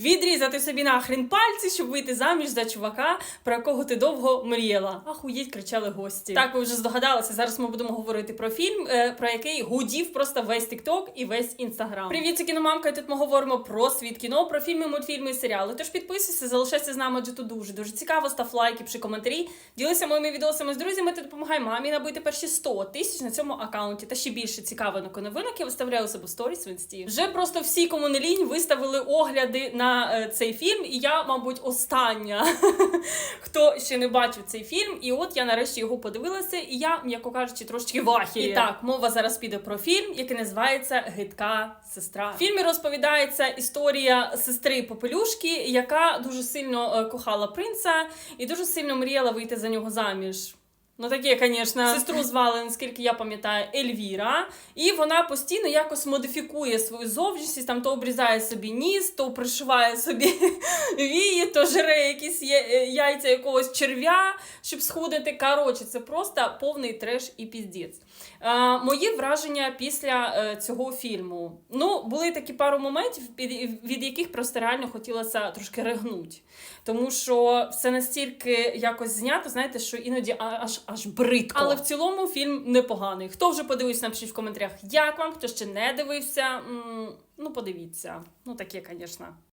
Відрізати собі нахрен пальці, щоб вийти заміж за чувака, про якого ти довго мріяла. Ахуєть, кричали гості. Так, ви вже здогадалися. Зараз ми будемо говорити про фільм, е, про який гудів просто весь Тікток і весь інстаграм. Привіт, це кіномамка. І тут ми говоримо про світ кіно, про фільми, мультфільми і серіали. Тож підписуйся, залишайся з нами, адже тут дуже дуже цікаво. Став лайки, пиши коментарі. Ділися моїми відосами з друзями. Ти допомагай мамі набити перші 100 тисяч на цьому аккаунті. Та ще більше цікавинок і новинок я виставляю себе в сторіс в інсті. Вже просто всі, кому не лінь, виставили огляди на е, цей фільм. І я, мабуть, остання, хто ще не бачив цей фільм. І от я нарешті його подивилася, і я, м'яко кажучи, трошки вахі. І так, мова зараз піде про фільм, який називається Гидка сестра. В фільмі розповідається історія сестри Попелюшки, яка дуже сильно е, кохала принца і дуже сильно мріяла вийти за нього заміж. Ну, таке, звісно. Сестру звали, наскільки я пам'ятаю, Ельвіра. І вона постійно якось модифікує свою зовнішність, там то обрізає собі ніс, то пришиває собі вії, то жре якісь е, яйця якогось черв'я, щоб схудити. Коротше, це просто повний треш і піздець. Е, мої враження після е, цього фільму. Ну, були такі пару моментів, від яких просто реально хотілося трошки ригнути. Тому що все настільки якось знято, знаєте, що іноді аж аж бридко. Але в цілому фільм непоганий. Хто вже подивився, напишіть в коментарях, як вам, хто ще не дивився. м, Ну, подивіться. Ну, таке, звісно.